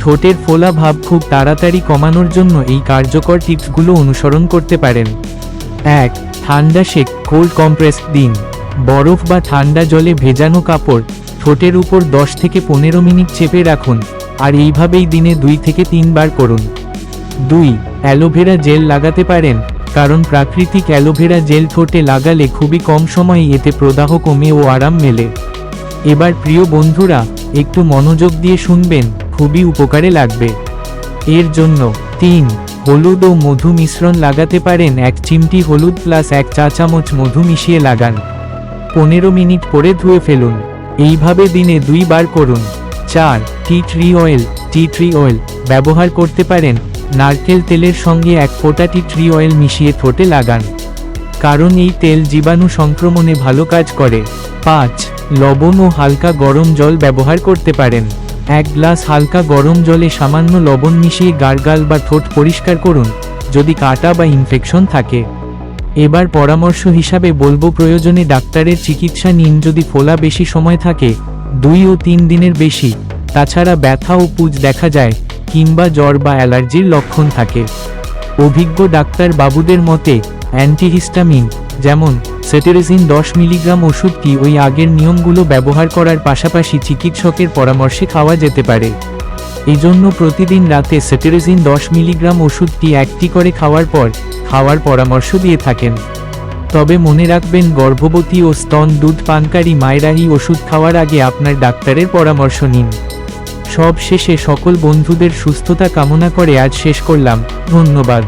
ঠোঁটের ফোলা ভাব খুব তাড়াতাড়ি কমানোর জন্য এই কার্যকর টিপসগুলো অনুসরণ করতে পারেন। এক, ঠান্ডা শেক কোল্ড কম্প্রেস দিন বরফ বা ঠান্ডা জলে ভেজানো কাপড়, ঠোঁটের উপর দশ থেকে পনেরো মিনিট চেপে রাখুন, আর এইভাবেই দিনে দুই থেকে তিনবার করুন। দুই, অ্যালোভেরা জেল লাগাতে পারেন, কারণ প্রাকৃতিক অ্যালোভেরা জেল ঠোঁটে লাগালে খুবই কম সময়ে এতে প্রদাহ কমে ও আরাম মেলে। এবার প্রিয় বন্ধুরা, একটু মনোযোগ দিয়ে শুনবেন। খুবই উপকারে লাগবে। এর জন্য তিন, হলুদ ও মধু মিশ্রণ লাগাতে পারেন, এক চিমটি হলুদ প্লাস এক চা চামচ মধু মিশিয়ে লাগান। পনেরো মিনিট পরে ধুয়ে ফেলুন। এইভাবে দিনে দুইবার করুন। চার, tea tree oil, tea tree oil ব্যবহার করতে পারেন। নারকেল তেলের সঙ্গে এক ফোঁটা টি ট্রি অয়েল মিশিয়ে ঠোঁটে লাগান। কারণ এই তেল জীবাণু সংক্রমণে ভালো কাজ করে। পাঁচ, লবণ ও হালকা গরম জল ব্যবহার করতে পারেন। এক গ্লাস হালকা গরম জলে সামান্য লবণ মিশিয়ে গার্গাল বা ঠোঁট পরিষ্কার করুন, যদি কাটা বা ইনফেকশন থাকে। এবার পরামর্শ হিসাবে বলব প্রয়োজনে ডাক্তারের চিকিৎসা নিন যদি ফোলা বেশি সময় থাকে, দুই ও তিন দিনের বেশি। তাছাড়া ব্যথা ও পুজ দেখা যায়, কিংবা জ্বর বা অ্যালার্জির লক্ষণ থাকে। অভিজ্ঞ ডাক্তার বাবুদের মতে, অ্যান্টিহিস্টামিন, যেমন সেটেরেজিন দশ মিলিগ্রাম ওষুধটি ওই আগের নিয়মগুলো ব্যবহার করার পাশাপাশি চিকিৎসকের পরামর্শে খাওয়া যেতে পারে? এজন্য প্রতিদিন রাতে সেটেরেজিন দশ মিলিগ্রাম ওষুধটি একটি করে খাওয়ার পর, খাওয়ার পরামর্শ দিয়ে থাকেন। তবে মনে রাখবেন গর্ভবতী ও স্তন দুধ পানকারী মায়েরা এই ওষুধ খাওয়ার আগে আপনার ডাক্তারের পরামর্শ নিন। সব শেষে সকল বন্ধুদের সুস্থতা কামনা করে আজ শেষ করলাম। ধন্যবাদ।